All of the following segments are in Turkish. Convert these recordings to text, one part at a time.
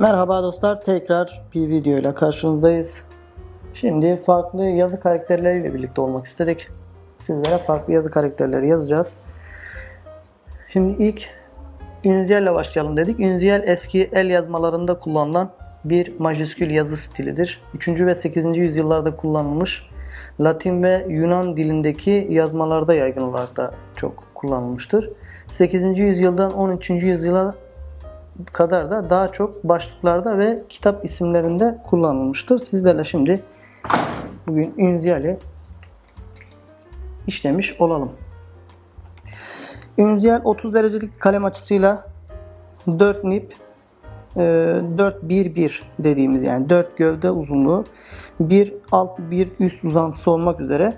Merhaba dostlar, tekrar bir video ile karşınızdayız. Şimdi farklı yazı karakterleriyle birlikte olmak istedik. Sizlere farklı yazı karakterleri yazacağız. Şimdi ilk Ünziel ile başlayalım dedik. Ünziel eski el yazmalarında kullanılan bir majüskül yazı stilidir. 3. ve 8. yüzyıllarda kullanılmış. Latin ve Yunan dilindeki yazmalarda yaygın olarak da çok kullanılmıştır. 8. yüzyıldan 13. yüzyıla kadar da daha çok başlıklarda ve kitap isimlerinde kullanılmıştır. Sizlerle şimdi bugün Ünziyal'i işlemiş olalım. Ünziyal 30 derecelik kalem açısıyla 4 nip 4-1-1 dediğimiz yani 4 gövde uzunluğu, bir alt bir üst uzantısı olmak üzere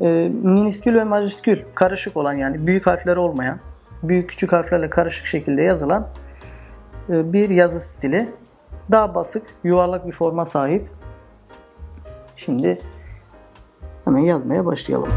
e, miniskül ve majüskül karışık olan yani büyük harfleri olmayan, büyük küçük harflerle karışık şekilde yazılan e, bir yazı stili. Daha basık, yuvarlak bir forma sahip. Şimdi hemen yazmaya başlayalım.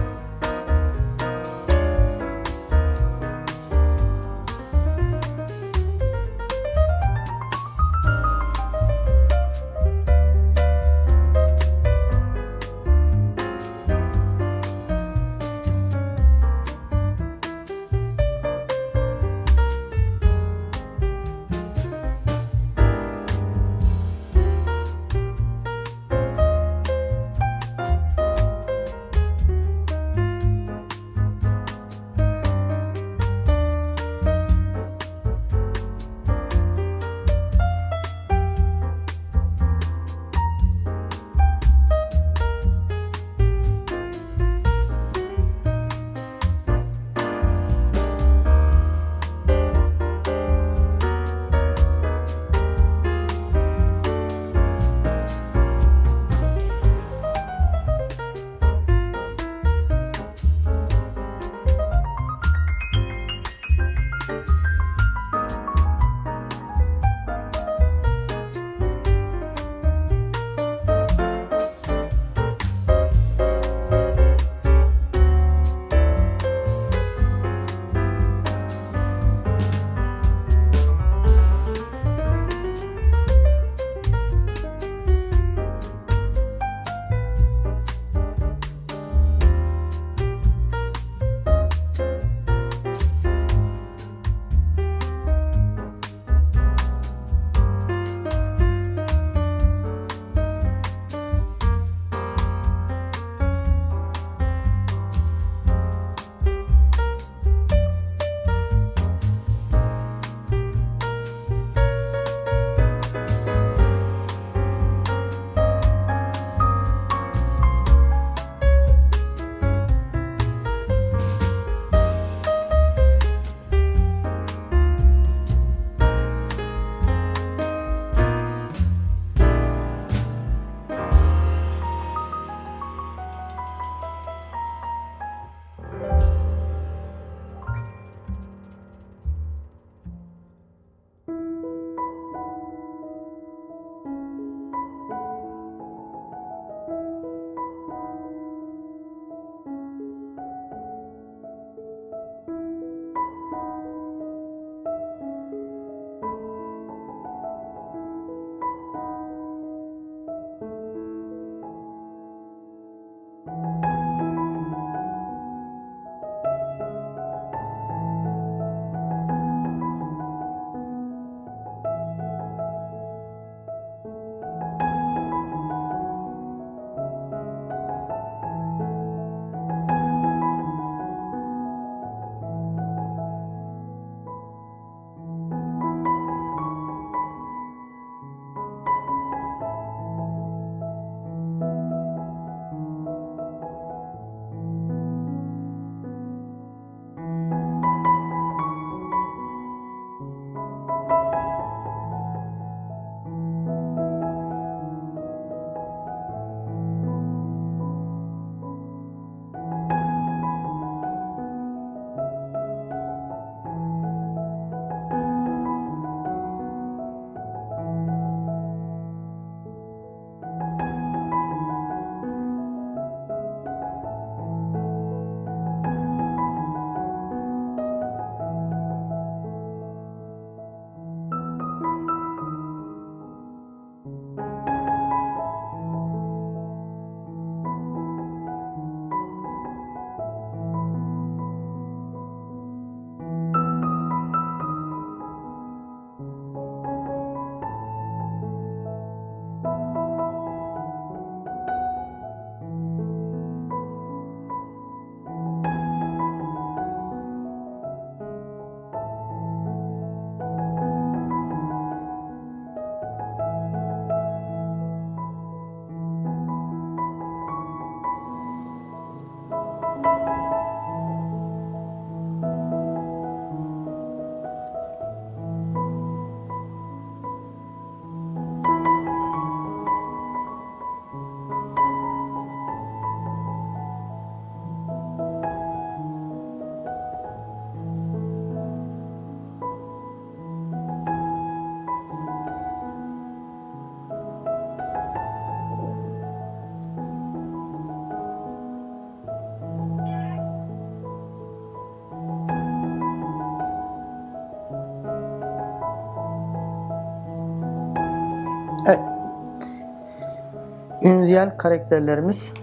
Ünziyel karakterlerimiz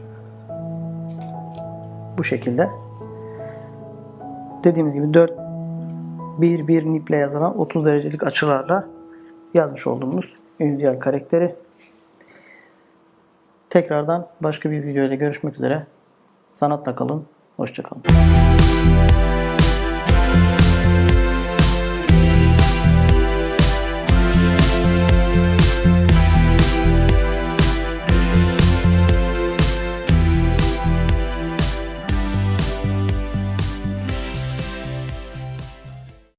bu şekilde. Dediğimiz gibi 4 1 1 niple yazılan 30 derecelik açılarla yazmış olduğumuz Ünziyel karakteri. Tekrardan başka bir videoyla görüşmek üzere. Sanatla kalın. Hoşçakalın.